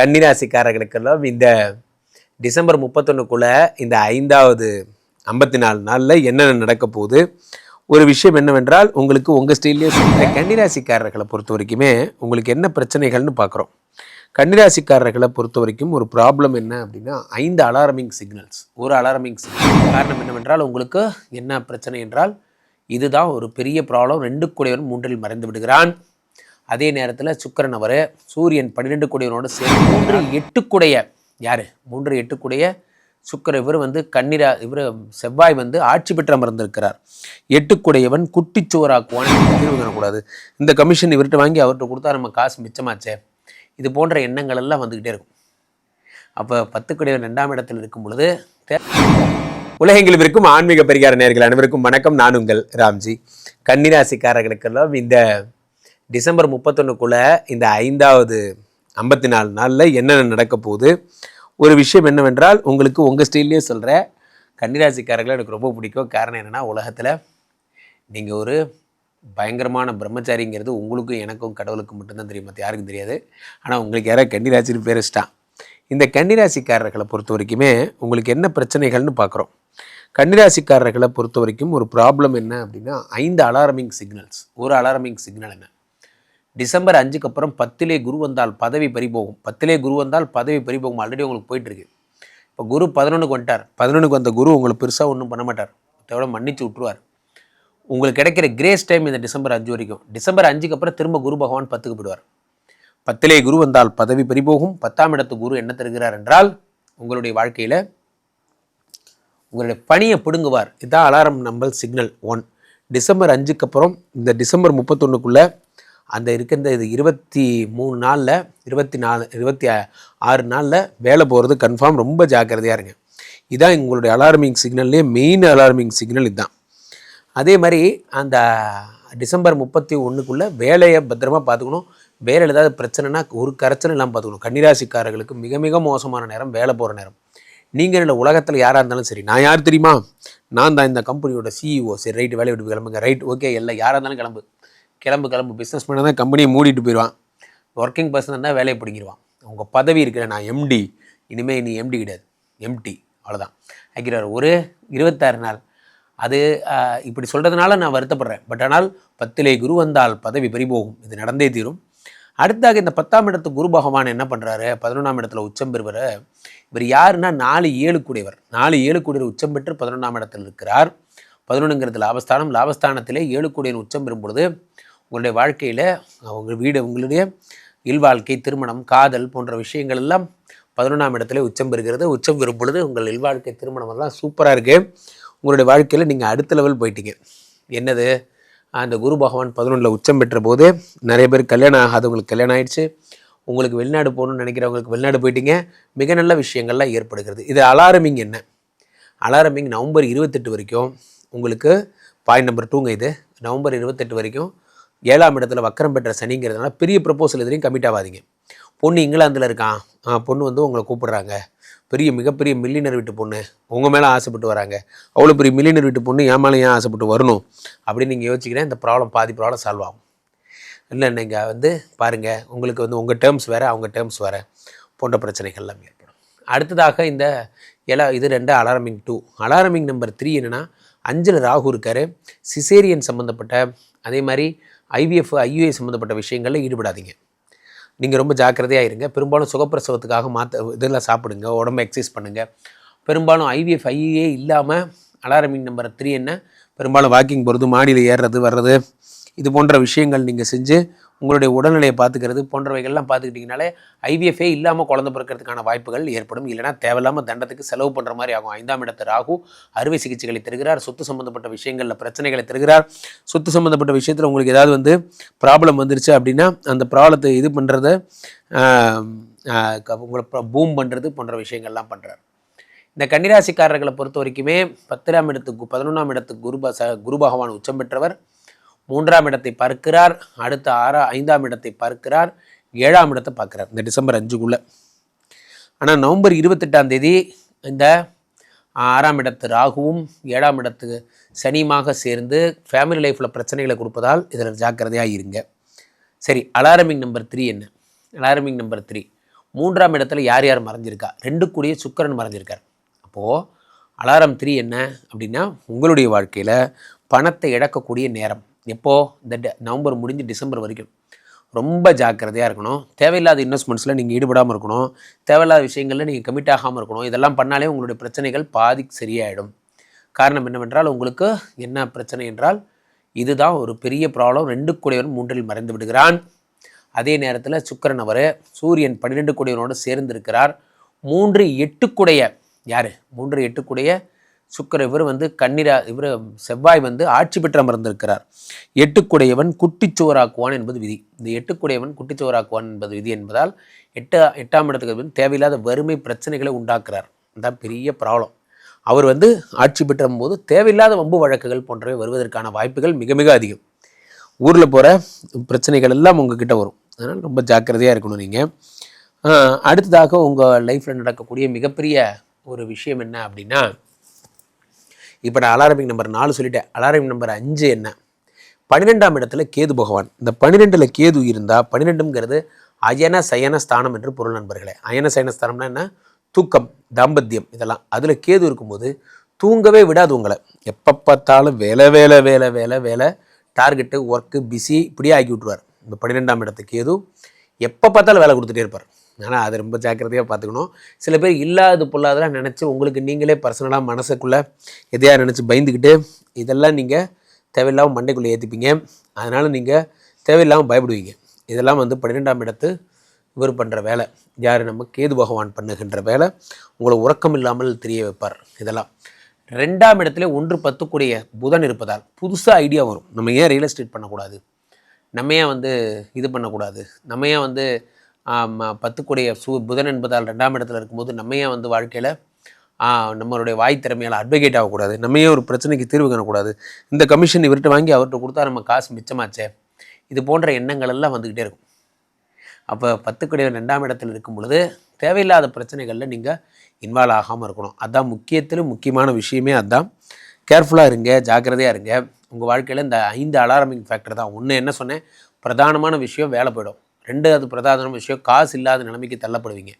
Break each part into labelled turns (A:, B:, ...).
A: கன்னிராசிக்காரர்களுக்கெல்லாம் இந்த டிசம்பர் முப்பத்தொன்னுக்குள்ளே இந்த ஐந்தாவது ஐம்பத்தி நாலு நாளில் என்னென்ன நடக்க போகுது? ஒரு விஷயம் என்னவென்றால் உங்களுக்கு உங்கள் ஸ்டீல்லேயே இந்த கன்னிராசிக்காரர்களை பொறுத்த வரைக்குமே உங்களுக்கு என்ன பிரச்சனைகள்னு பார்க்குறோம் கன்னிராசிக்காரர்களை பொறுத்த வரைக்கும் ஒரு ப்ராப்ளம் என்ன அப்படின்னா ஐந்து அலாரமிங் சிக்னல்ஸ் ஒரு அலாரமிங் சிக்னல் காரணம் என்னவென்றால் உங்களுக்கு என்ன பிரச்சனை என்றால் இதுதான் ஒரு பெரிய ப்ராப்ளம் ரெண்டு கூடையவன் மூன்றில் மறைந்து விடுகிறான். அதே நேரத்தில் சுக்கிரன் அவர் சூரியன் பன்னிரெண்டு கூடையவனோடு சேர்ந்து மூன்று எட்டுக்குடைய யார்? மூன்று எட்டுக்குடைய சுக்கிர இவர் வந்து கண்ணிரா இவர் செவ்வாய் வந்து ஆட்சி பெற்ற அமர்ந்திருக்கிறார். எட்டுக்குடையவன் குட்டிச்சுவராக்குவான் தீர்வு இந்த கமிஷன் இவர்கிட்ட வாங்கி அவர்கிட்ட கொடுத்தா நம்ம காசு மிச்சமாச்சே? இது போன்ற எண்ணங்கள் எல்லாம் வந்துக்கிட்டே இருக்கும். அப்போ பத்துக்குடையவன் ரெண்டாம் இடத்தில் இருக்கும் பொழுது உலகங்கள் உலகெங்கிலும் இருக்கும் ஆன்மீக பரிகார நேர்கள் அனைவருக்கும் வணக்கம். நான் உங்கள் ராம்ஜி. கன்னிராசிக்காரர்களுக்கெல்லாம் இந்த டிசம்பர் முப்பத்தொன்னுக்குள்ளே இந்த ஐந்தாவது ஐம்பத்தி நாலு நாளில் என்னென்ன நடக்க போகுது? ஒரு விஷயம் என்னவென்றால் உங்களுக்கு உங்கள் ஸ்டைல்லே சொல்கிற கன்னிராசிக்காரர்களை எனக்கு ரொம்ப பிடிக்கும். காரணம் என்னென்னா உலகத்தில் நீங்கள் ஒரு பயங்கரமான பிரம்மச்சாரிங்கிறது உங்களுக்கும் எனக்கும் கடவுளுக்கும் மட்டும்தான் தெரியும். மற்ற யாருக்கும் தெரியாது. ஆனால் உங்களுக்கு யாராவது கன்னிராசின்னு பேர் வச்சிட்டான் இந்த கன்னிராசிக்காரர்களை பொறுத்த வரைக்குமே உங்களுக்கு என்ன பிரச்சனைகள்னு பார்க்குறோம் கன்னிராசிக்காரர்களை பொறுத்த வரைக்கும் ஒரு ப்ராப்ளம் என்ன அப்படின்னா ஐந்து அலாரமிங் சிக்னல்ஸ் ஒரு அலாரமிங் சிக்னல் என்ன? டிசம்பர் அஞ்சுக்கு அப்புறம் பத்திலே குரு வந்தால் பதவி பறிபோகும். பத்திலே குரு வந்தால் பதவி பறிபோகும். ஆல்ரெடி உங்களுக்கு போயிட்டு இருக்கு இப்போ குரு பதினொன்றுக்கு வந்துட்டார். பதினொன்றுக்கு வந்த குரு உங்களை பெருசாக ஒன்றும் பண்ண மாட்டார். தேவை மன்னிச்சு விட்டுருவார். உங்களுக்கு கிடைக்கிற கிரேஸ் டைம் இந்த டிசம்பர் அஞ்சு வரைக்கும். டிசம்பர் அஞ்சுக்கு அப்புறம் திரும்ப குரு பகவான் பத்துக்கு போயிடுவார். பத்திலே குரு வந்தால் பதவி பறிபோகும். பத்தாம் இடத்து குரு என்ன தருகிறார் என்றால் உங்களுடைய வாழ்க்கையில் உங்களுடைய பணியை பிடுங்குவார். இதுதான் alarm number signal one December அஞ்சுக்கு அப்புறம் இந்த டிசம்பர் முப்பத்தொன்றுக்குள்ளே அந்த இருக்கின்ற இது இருபத்தி மூணு நாளில் இருபத்தி நாலு இருபத்தி ஆ- ஆறு நாளில் வேலை போகிறது கன்ஃபார்ம் ரொம்ப ஜாக்கிரதையாக இருங்க. இதான் உங்களுடைய அலார்மிங் சிக்னல்லே மெயின் அலார்மிங் சிக்னல் இதுதான். அதே மாதிரி அந்த டிசம்பர் முப்பத்தி ஒன்றுக்குள்ளே வேலையை பத்திரமா பார்த்துக்கணும். வேலையில் ஏதாவது பிரச்சனைனா ஒரு கரைச்சல் இல்லாமல் பார்த்துக்கணும். கன்னிராசிக்காரர்களுக்கு மிக மிக மோசமான நேரம் வேலை போகிற நேரம். நீங்கள் இல்லை உலகத்தில் யாராக இருந்தாலும் சரி நான் யார் தெரியுமா? நான் தான் இந்த கம்பெனியோட சிஇஓ சரி ரைட்டு வேலையை விட்டு கிளம்புங்க. ரைட் ஓகே எல்லாம் யாராக இருந்தாலும் கிளம்பு. கிளம்பு கிளம்பு. பிஸ்னஸ் பண்ண தான் கம்பெனியை மூடிட்டு போயிடுவான் ஒர்க்கிங் பர்சன் தான் வேலையை பிடிங்கிடுவான் உங்கள் பதவி இருக்கிற நான் எம்டி இனிமேல் நீ எம்டி கிடையாது. எம்டி அவ்வளோதான் ஆக்கிறார் ஒரு இருபத்தாறு நாள். அது இப்படி சொல்கிறதுனால நான் வருத்தப்படுறேன். பட் ஆனால் பத்திலே குரு வந்தால் பதவி பறிபோகும் இது நடந்தே தீரும். அடுத்தாக இந்த பத்தாம் இடத்து குரு பகவான் என்ன பண்ணுறாரு பதினொன்றாம் இடத்துல உச்சம் பெறுவர். இவர் யாருன்னா நாலு ஏழு கூடியவர். நாலு ஏழு கூடியவர் உச்சம் பெற்று பதினொன்றாம் இடத்தில் இருக்கிறார். பதினொன்றுங்கிறது லாபஸ்தானம். லாபஸ்தானத்திலே ஏழு கூடியன் உச்சம் பெறும் பொழுது உங்களுடைய வாழ்க்கையில் உங்கள் வீடு உங்களுடைய இல்வாழ்க்கை திருமணம் காதல் போன்ற விஷயங்கள் எல்லாம் பதினொன்றாம் இடத்துல உச்சம் பெறுகிறது. உச்சம் பெறும் பொழுது உங்கள் இல்வாழ்க்கை திருமணம் எல்லாம் சூப்பராக இருக்குது உங்களுடைய வாழ்க்கையில் நீங்கள் அடுத்த லெவல் போயிட்டீங்க. என்னது? அந்த குரு பகவான் பதினொன்றில் உச்சம் பெற்ற போது நிறைய பேர் கல்யாணம் ஆகாதவங்களுக்கு கல்யாணம் ஆயிடுச்சு. உங்களுக்கு வெளிநாடு போகணும்னு நினைக்கிறவங்களுக்கு வெளிநாடு போயிட்டீங்க. மிக நல்ல விஷயங்கள்லாம் ஏற்படுகிறது. இது அலாரமிங் என்ன? அலாரமிங் நவம்பர் இருபத்தெட்டு வரைக்கும் உங்களுக்கு பாயிண்ட் நம்பர் டூங்க இது. நவம்பர் இருபத்தெட்டு வரைக்கும் ஏழாம் இடத்துல வக்கரம் பெற்ற சனிங்கிறதுனால பெரிய ப்ரப்போசல் எதுலையும் கமிட் ஆகாதீங்க. பொண்ணு இங்கிலாந்தில் இருக்கான் ஆ, பொண்ணு வந்து உங்களை கூப்பிடுறாங்க. பெரிய மிகப்பெரிய மில்லினர் வீட்டு பொண்ணு. உங்கள் மேலே ஆசைப்பட்டு வராங்க. அவ்வளோ பெரிய மில்லினர் வீட்டு பொண்ணு என் மேலே ஏன் ஆசைப்பட்டு வரணும்? அப்படின்னு நீங்கள் யோசிக்கிறேன். இந்த ப்ராப்ளம் பாதி ப்ராப்ளம் சால்வ் ஆகும். இல்லை நீங்கள் வந்து பாருங்கள் உங்களுக்கு வந்து உங்கள் டேர்ம்ஸ் வேறு அவங்க டேர்ம்ஸ் வேறு. போன்ற பிரச்சனைகள் எல்லாம் ஏற்படும். அடுத்ததாக இந்த எலா இது ரெண்டு alarming two alarming number three என்னென்னா அஞ்சில் ராகு இருக்கார். சிசேரியன் சம்மந்தப்பட்ட அதே மாதிரி ஐவிஎஃப் ஐயுஐ சம்மந்தப்பட்ட விஷயங்களில் ஈடுபடாதீங்க. நீங்கள் ரொம்ப ஜாக்கிரதையாக இருங்க. பெரும்பாலும் சுகப்பிரசவத்துக்காக மாற்ற இதெல்லாம் சாப்பிடுங்க. உடம்பு எக்ஸசைஸ் பண்ணுங்கள் பெரும்பாலும் ஐவிஎஃப் ஐஏ இல்லாமல் அலாரமிங் நம்பர் த்ரீ என்ன? பெரும்பாலும் வாக்கிங் போகிறது மாடியில் ஏறுறது வர்றது இது போன்ற விஷயங்கள் நீங்கள் செஞ்சு உங்களுடைய உடல்நிலையை பார்த்துக்கிறது போன்றவைகள்லாம் பார்த்துக்கிட்டிங்கனாலே ஐவிஎஃப்ஏ இல்லாமல் குழந்தை பிறக்கிறதுக்கான வாய்ப்புகள் ஏற்படும். இல்லைனா தேவையில்லாமல் தண்டத்துக்கு செலவு பண்ணுற மாதிரி ஆகும். ஐந்தாம் இடத்து ராகு அறுவை சிகிச்சைகளை தருகிறார். சொத்து சம்மந்தப்பட்ட விஷயங்களில் பிரச்சனைகளை தருகிறார். சொத்து சம்மந்தப்பட்ட விஷயத்தில் உங்களுக்கு ஏதாவது வந்து ப்ராப்ளம் வந்துருச்சு அப்படின்னா அந்த ப்ராப்ளத்தை இது பண்ணுறத உங்களை பூம் பண்ணுறது போன்ற விஷயங்கள்லாம் பண்ணுறார் இந்த கன்னிராசிக்காரர்களை பொறுத்த வரைக்குமே பத்திராம் இடத்துக்கு பதினொன்றாம் இடத்துக்கு குரு ப- ச- குரு பகவான் உச்சம் பெற்றவர். மூன்றாம் இடத்தை பார்க்கிறார். அடுத்த ஆறா ஐந்தாம் இடத்தை பார்க்கிறார். ஏழாம் இடத்தை பார்க்குறார். இந்த டிசம்பர் அஞ்சுக்குள்ளே. ஆனால் நவம்பர் இருபத்தெட்டாம் தேதி இந்த ஆறாம் இடத்து ராகுவும் ஏழாம் இடத்து சனியுமாக சேர்ந்து ஃபேமிலி லைஃப்பில் பிரச்சனைகளை கொடுப்பதால் இதில் ஜாக்கிரதையாக இருங்க. சரி அலாரமிங் நம்பர் த்ரீ என்ன? அலாரமிங் நம்பர் த்ரீ மூன்றாம் இடத்துல யார் யார் மறைஞ்சிருக்கா? ரெண்டு கூடிய சுக்கிரன் மறைஞ்சிருக்கார். அப்போது அலாரம் த்ரீ என்ன? அப்படின்னா உங்களுடைய வாழ்க்கையில் பணத்தை இழக்கக்கூடிய நேரம். எப்போது இந்த நவம்பர் முடிஞ்சு டிசம்பர் வரைக்கும். ரொம்ப ஜாக்கிரதையாக இருக்கணும். தேவையில்லாத இன்வெஸ்ட்மெண்ட்ஸில் நீங்கள் ஈடுபடாமல் இருக்கணும். தேவையில்லாத விஷயங்களில் நீங்கள் கமிட் ஆகாமல் இருக்கணும். இதெல்லாம் பண்ணாலே உங்களுடைய பிரச்சனைகள் பாதி சரியாயிடும். காரணம் என்னவென்றால் உங்களுக்கு என்ன பிரச்சனை என்றால் இதுதான் ஒரு பெரிய ப்ராப்ளம் ரெண்டு கூடையவன் மூன்றில் மறைந்து விடுகிறான். அதே நேரத்தில் சுக்கிரன் அவர் சூரியன் பன்னிரெண்டு கூடையவனோடு சேர்ந்திருக்கிறார். மூன்று எட்டுக்குடைய யார்? மூன்று எட்டுக்குடைய சுக்கர இவர் வந்து கன்னிரா இவர் செவ்வாய் வந்து ஆட்சி பெற்று அமர்ந்திருக்கிறார். எட்டுக்குடையவன் குட்டிச்சுவராக்குவான் என்பது விதி. இந்த எட்டுக்குடையவன் குட்டிச்சுவராக்குவான் என்பது விதி என்பதால் எட்டு எட்டாம் இடத்துக்கு தேவையில்லாத வறுமை பிரச்சனைகளை உண்டாக்குறார். இதுதான் பெரிய ப்ராப்ளம். அவர் வந்து ஆட்சி பெற்ற போது தேவையில்லாத வம்பு வழக்குகள் போன்றவை வருவதற்கான வாய்ப்புகள் மிக மிக அதிகம். ஊரில் போகிற பிரச்சனைகள் எல்லாம் உங்ககிட்ட வரும். அதனால் ரொம்ப ஜாக்கிரதையாக இருக்கணும் நீங்கள் அடுத்ததாக உங்கள் லைஃப்பில் நடக்கக்கூடிய மிகப்பெரிய ஒரு விஷயம் என்ன அப்படின்னா இப்போ நான் அலாரமிக் நம்பர் நாலு சொல்லிட்டேன். அலாரமிக் நம்பர் அஞ்சு என்ன? பன்னிரெண்டாம் இடத்துல கேது பகவான். இந்த பன்னிரெண்டில் கேது இருந்தால் பன்னிரெண்டுங்கிறது அயன சயன ஸ்தானம் என்று பொருள் நண்பர்களே. அயன சயன ஸ்தானம்னா என்ன? தூக்கம் தாம்பத்தியம் இதெல்லாம். அதில் கேது இருக்கும்போது தூங்கவே விடாது உங்களை. எப்போ பார்த்தாலும் வேலை வேலை வேலை வேலை வேலை. டார்கெட்டு ஒர்க்கு பிஸி இப்படியே ஆக்கி விட்ருவார் இந்த பன்னிரெண்டாம் இடத்துக்கு கேது எப்போ பார்த்தாலும் வேலை கொடுத்துட்டே இருப்பார். ஆனால் அது ரொம்ப ஜாக்கிரதையாக பார்த்துக்கணும். சில பேர் இல்லாதது பொல்லாதெல்லாம் நினச்சி உங்களுக்கு நீங்களே பர்சனலாக மனசுக்குள்ளே எதையாக நினச்சி பயந்துக்கிட்டு இதெல்லாம் நீங்கள் தேவையில்லாமல் மண்டைக்குள்ளே ஏற்றிப்பீங்க அதனால் நீங்கள் தேவையில்லாமல் பயப்படுவீங்க. இதெல்லாம் வந்து பன்னிரெண்டாம் இடத்து இவர் பண்ணுற வேலை. யார் நம்ம கேது பகவான் பண்ணுகின்ற வேலை. உங்களை உறக்கம் இல்லாமல் தெரிய வைப்பார். இதெல்லாம். ரெண்டாம் இடத்துல ஒன்று பத்துக்குடைய புதன் இருப்பதால் புதுசாக ஐடியா வரும். நம்ம ஏன் ரியல் எஸ்டேட் பண்ணக்கூடாது? நம்ம ஏன் வந்து இது பண்ணக்கூடாது? நம்ம ஏன் வந்து பத்துக்குடைய சு புதன் என்பதால் ரெண்டாம் இடத்துல இருக்கும்போது நம்மையே வந்து வாழ்க்கையில் நம்மளுடைய வாய் திறமையால் அட்வொகேட் ஆகக்கூடாது. நம்மையே ஒரு பிரச்சனைக்கு தீர்வு காணக்கூடாது. இந்த கமிஷன் இவர்கிட்ட வாங்கி அவர்கிட்ட கொடுத்தா நம்ம காசு மிச்சமாச்சே. இது போன்ற எண்ணங்கள் எல்லாம் வந்துக்கிட்டே இருக்கும். அப்போ பத்துக்குடைய ரெண்டாம் இடத்துல இருக்கும் பொழுது தேவையில்லாத பிரச்சனைகளில் நீங்கள் இன்வால்வ் ஆகாமல் இருக்கணும். அதுதான் முக்கியத்திலும் முக்கியமான விஷயமே அதுதான் கேர்ஃபுல்லாக இருங்க ஜாக்கிரதையாக இருங்க. உங்கள் வாழ்க்கையில் இந்த ஐந்து அலாரமிங் ஃபேக்டர் தான். ஒன்று என்ன சொன்னேன்? பிரதானமான விஷயம் வேலை போயிடும். ரெண்டாவது பிரதான விஷயம் காசு இல்லாத நிலைமைக்கு தள்ளப்படுவீங்க.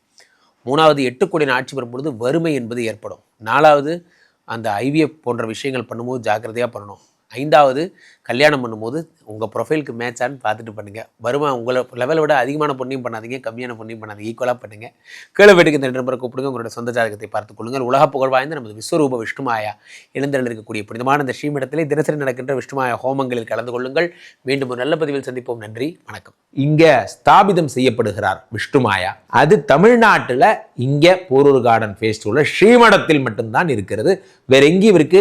A: மூணாவது எட்டு கோடி ஆட்சி வரும்பொழுது வறுமை என்பது ஏற்படும். நாலாவது அந்த ஐவிஎஃப் போன்ற விஷயங்கள் பண்ணும்போது ஜாக்கிரதையாக பண்ணணும். ஐந்தாவது கல்யாணம் பண்ணும்போது உங்கள் ப்ரொஃபைலுக்கு மேட்சான்னு பார்த்துட்டு பண்ணுங்கள் வருமா உங்களை லெவலை விட அதிகமான பொண்ணையும் பண்ணாதீங்க கம்மியான பொண்ணையும் பண்ணாதீங்க ஈக்குவலாக பண்ணுங்கள் கீழே வீட்டுக்கு இந்த நம்பரை கூப்பிடுங்க உங்களோட சொந்த ஜாதகத்தை பார்த்துக் கொள்ளுங்கள். உலக புகழ் வாய்ந்த நமது விஸ்வரூப விஷ்ணுமாயா எழுந்தரில் இருக்கக்கூடிய புனிதமான இந்த ஸ்ரீமிடத்திலே தினசரி நடக்கின்ற விஷ்ணுமாயா ஹோமங்களில் கலந்து கொள்ளுங்கள். மீண்டும் ஒரு நல்ல பதிவில் சந்திப்போம். நன்றி வணக்கம்.
B: இங்கே ஸ்தாபிதம் செய்யப்படுகிறார் விஷ்ணுமாயா. அது தமிழ்நாட்டில் இங்கே போரூர் கார்டன் ஃபேஸ்டிவலில் ஸ்ரீமடத்தில் மட்டும்தான் இருக்கிறது. வேற எங்கேயும் இவருக்கு